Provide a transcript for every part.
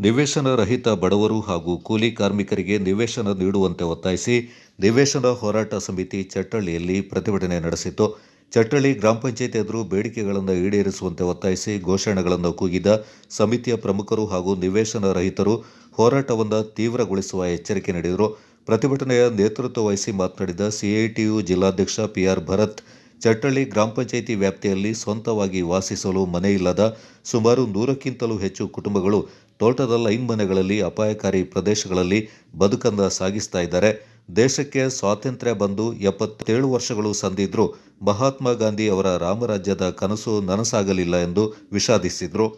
ನಿವೇಶನ ರಹಿತ ಬಡವರು ಹಾಗೂ ಕೂಲಿ ಕಾರ್ಮಿಕರಿಗೆ ನಿವೇಶನ ನೀಡುವಂತೆ ಒತ್ತಾಯಿಸಿ ನಿವೇಶನ ಹೋರಾಟ ಸಮಿತಿ ಚಟ್ಟಳ್ಳಿಯಲ್ಲಿ ಪ್ರತಿಭಟನೆ ನಡೆಸಿತು ಚಟ್ಟಳ್ಳಿ ಗ್ರಾಮ ಪಂಚಾಯತ್ ಎದುರು ಬೇಡಿಕೆಗಳನ್ನು ಈಡೇರಿಸುವಂತೆ ಒತ್ತಾಯಿಸಿ ಘೋಷಣೆಗಳನ್ನು ಕೂಗಿದ ಸಮಿತಿಯ ಪ್ರಮುಖರು ಹಾಗೂ ನಿವೇಶನ ರಹಿತರು ಹೋರಾಟವನ್ನು ತೀವ್ರಗೊಳಿಸುವ ಎಚ್ಚರಿಕೆ ನೀಡಿದರು. ಪ್ರತಿಭಟನೆಯ ನೇತೃತ್ವ ವಹಿಸಿ ಮಾತನಾಡಿದ ಸಿಐಟಿಯು ಜಿಲ್ಲಾಧ್ಯಕ್ಷ ಪಿಆರ್ ಭರತ್ ಚಟ್ಟಳ್ಳಿ ಗ್ರಾಮ ಪಂಚಾಯಿತಿ ವ್ಯಾಪ್ತಿಯಲ್ಲಿ ಸ್ವಂತವಾಗಿ ವಾಸಿಸಲು ಮನೆಯಿಲ್ಲದ ಸುಮಾರು ನೂರಕ್ಕಿಂತಲೂ ಹೆಚ್ಚು ಕುಟುಂಬಗಳು ತೋಟದ ಲೈನ್ ಮನೆಗಳಲ್ಲಿ ಅಪಾಯಕಾರಿ ಪ್ರದೇಶಗಳಲ್ಲಿ ಬದುಕನ್ನು ಸಾಗಿಸ್ತಾ ಇದ್ದಾರೆ. ದೇಶಕ್ಕೆ ಸ್ವಾತಂತ್ರ್ಯ ಬಂದು ಎಪ್ಪತ್ತೇಳು ವರ್ಷಗಳು ಸಂದಿದ್ರು ಮಹಾತ್ಮ ಗಾಂಧಿ ಅವರ ರಾಮರಾಜ್ಯದ ಕನಸು ನನಸಾಗಲಿಲ್ಲ ಎಂದು ವಿಷಾದಿಸಿದರು.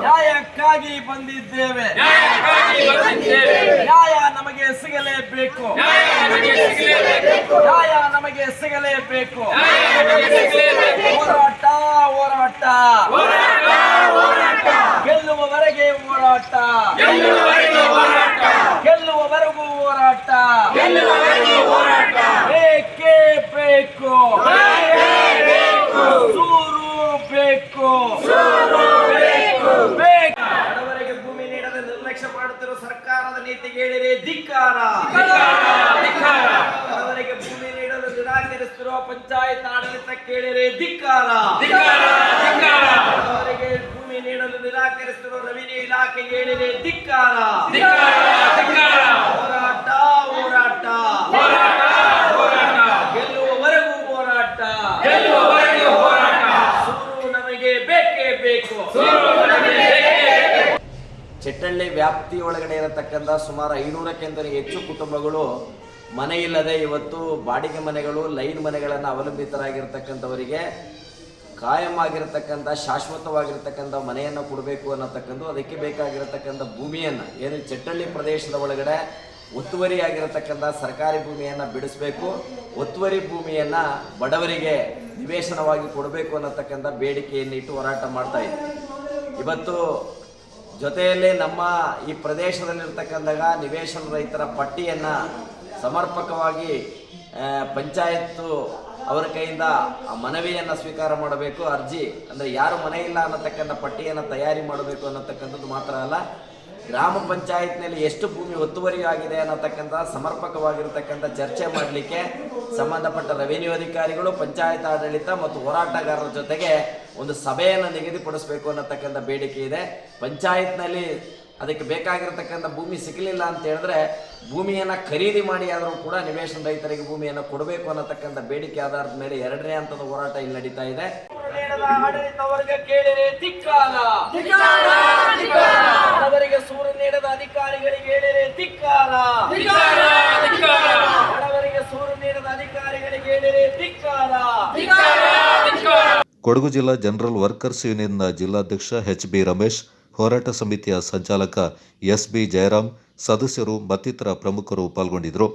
ನ್ಯಾಯಕ್ಕಾಗಿ ಬಂದಿದ್ದೇವೆ. ನ್ಯಾಯ ನಮಗೆ ಸಿಗಲೇಬೇಕು. ನ್ಯಾಯ ನಮಗೆ ಸಿಗಲೇಬೇಕು. ಹೋರಾಟ ಹೋರಾಟ. ಗೆಲ್ಲುವವರೆಗೆ ಹೋರಾಟ. ಗೆಲ್ಲುವವರೆಗೂ ಹೋರಾಟ. ಬೇಕೇ ಬೇಕು. ಸೂರು ಬೇಕು. ಬೇಕು. ಬಡವರಿಗೆ ಭೂಮಿ ನೀಡದೆ ನಿರ್ಲಕ್ಷ್ಯ ಮಾಡುತ್ತಿರುವ ಸರ್ಕಾರದ ನೀತಿಗೆ ಹೇಳಿರಿ ಧಿಕ್ಕಾರ. ನಿರಾಕರಿಸುತ್ತಿರುವ ಪಂಚಾಯತ್ ಆಡಳಿತ ಕೇಳಿರೆ ಧಿಕ್ಕಾರ. ಅವರಿಗೆ ಭೂಮಿ ನೀಡಲು ನಿರಾಕರಿಸಿರುವ ರೆವಿನ್ಯೂ ಇಲಾಖೆ ಹೇಳಿದೆ ಧಿಕ್ಕಾರ. ಹೋರಾಟ ಹೋರಾಟ. ಗೆಲ್ಲುವವರೆಗೂ ಹೋರಾಟ. ಸೂರು ನಮಗೆ ಬೇಕೇ ಬೇಕು. ಚೆಟ್ಟಳ್ಳಿ ವ್ಯಾಪ್ತಿಯೊಳಗಡೆ ಇರತಕ್ಕಂಥ ಸುಮಾರು ಐನೂರಕ್ಕಿಂತ ಹೆಚ್ಚು ಕುಟುಂಬಗಳು ಮನೆ ಇಲ್ಲದೆ ಇವತ್ತು ಬಾಡಿಗೆ ಮನೆಗಳು, ಲೈನ್ ಮನೆಗಳನ್ನು ಅವಲಂಬಿತರಾಗಿರ್ತಕ್ಕಂಥವರಿಗೆ ಕಾಯಂ ಆಗಿರತಕ್ಕಂಥ ಶಾಶ್ವತವಾಗಿರ್ತಕ್ಕಂಥ ಮನೆಯನ್ನು ಕೊಡಬೇಕು ಅನ್ನತಕ್ಕಂಥ ಅದಕ್ಕೆ ಬೇಕಾಗಿರತಕ್ಕಂಥ ಭೂಮಿಯನ್ನು, ಏನು ಚಟ್ಟಳ್ಳಿ ಪ್ರದೇಶದ ಒಳಗಡೆ ಒತ್ತುವರಿ ಆಗಿರತಕ್ಕಂಥ ಸರ್ಕಾರಿ ಭೂಮಿಯನ್ನು ಬಿಡಿಸಬೇಕು. ಒತ್ತುವರಿ ಭೂಮಿಯನ್ನು ಬಡವರಿಗೆ ನಿವೇಶನವಾಗಿ ಕೊಡಬೇಕು ಅನ್ನತಕ್ಕಂಥ ಬೇಡಿಕೆಯನ್ನು ಇಟ್ಟು ಹೋರಾಟ ಮಾಡ್ತಾ ಇದ್ದೀವಿ ಇವತ್ತು ಜೊತೆಯಲ್ಲಿ ನಮ್ಮ ಈ ಪ್ರದೇಶದಲ್ಲಿರ್ತಕ್ಕಂಥ ನಿವೇಶನ ರೈತರ ಪಟ್ಟಿಯನ್ನು ಸಮರ್ಪಕವಾಗಿ ಪಂಚಾಯತ್ತು ಅವರ ಕೈಯಿಂದ ಆ ಮನವಿಯನ್ನು ಸ್ವೀಕಾರ ಮಾಡಬೇಕು. ಅರ್ಜಿ ಅಂದರೆ ಯಾರು ಮನೆ ಇಲ್ಲ ಅನ್ನತಕ್ಕಂಥ ಪಟ್ಟಿಯನ್ನು ತಯಾರಿ ಮಾಡಬೇಕು ಅನ್ನತಕ್ಕಂಥದ್ದು ಮಾತ್ರ ಅಲ್ಲ. ಗ್ರಾಮ ಪಂಚಾಯತ್ನಲ್ಲಿ ಎಷ್ಟು ಭೂಮಿ ಒತ್ತುವರಿ ಆಗಿದೆ ಅನ್ನತಕ್ಕಂಥ, ಸಮರ್ಪಕವಾಗಿರತಕ್ಕಂಥ ಚರ್ಚೆ ಮಾಡಲಿಕ್ಕೆ ಸಂಬಂಧಪಟ್ಟ ರೆವಿನ್ಯೂ ಅಧಿಕಾರಿಗಳು ಪಂಚಾಯತ್ ಆಡಳಿತ ಮತ್ತು ಹೋರಾಟಗಾರರ ಜೊತೆಗೆ ಒಂದು ಸಭೆಯನ್ನು ನಿಗದಿಪಡಿಸಬೇಕು ಅನ್ನತಕ್ಕಂಥ ಬೇಡಿಕೆ ಇದೆ. ಪಂಚಾಯತ್ನಲ್ಲಿ ಅದಕ್ಕೆ ಬೇಕಾಗಿರತಕ್ಕಂಥ ಭೂಮಿ ಸಿಗಲಿಲ್ಲ ಅಂತ ಹೇಳಿದ್ರೆ ಭೂಮಿಯನ್ನು ಖರೀದಿ ಮಾಡಿ ಆದರೂ ಕೂಡ ನಿವೇಶನ ರೈತರಿಗೆ ಭೂಮಿಯನ್ನು ಕೊಡಬೇಕು ಅನ್ನತಕ್ಕಂಥ ಬೇಡಿಕೆ ಆಧಾರದ ಮೇಲೆ ಎರಡನೇ ಹಂತದ ಹೋರಾಟ ಇಲ್ಲಿ ನಡೀತಾ ಇದೆ. ಸೂರು ನೀಡದ ಅಧಿಕಾರಿಗಳಿಗೆ ಹೇಳಿರೆ ಧಿಕ್ಕಾರ ಬಡವರಿಗೆ ಸೂರು ನೀಡದ ಅಧಿಕಾರಿಗಳಿಗೆ ಹೇಳಿರಿ ಧಿಕ್ಕಾರ ಕೊಡಗು ಜಿಲ್ಲಾ ಜನರಲ್ ವರ್ಕರ್ಸ್ ಯೂನಿಯನ್ನ ಜಿಲ್ಲಾಧ್ಯಕ್ಷ ಎಚ್ ಬಿ ರಮೇಶ್ ಹೋರಾಟ ಸಮಿತಿಯ ಸಂಚಾಲಕ ಎಸ್ ಬಿ ಜಯರಾಮ್ ಸದಸ್ಯರು ಮತ್ತಿತರ ಪ್ರಮುಖರು ಪಾಲ್ಗೊಂಡಿದ್ದರು.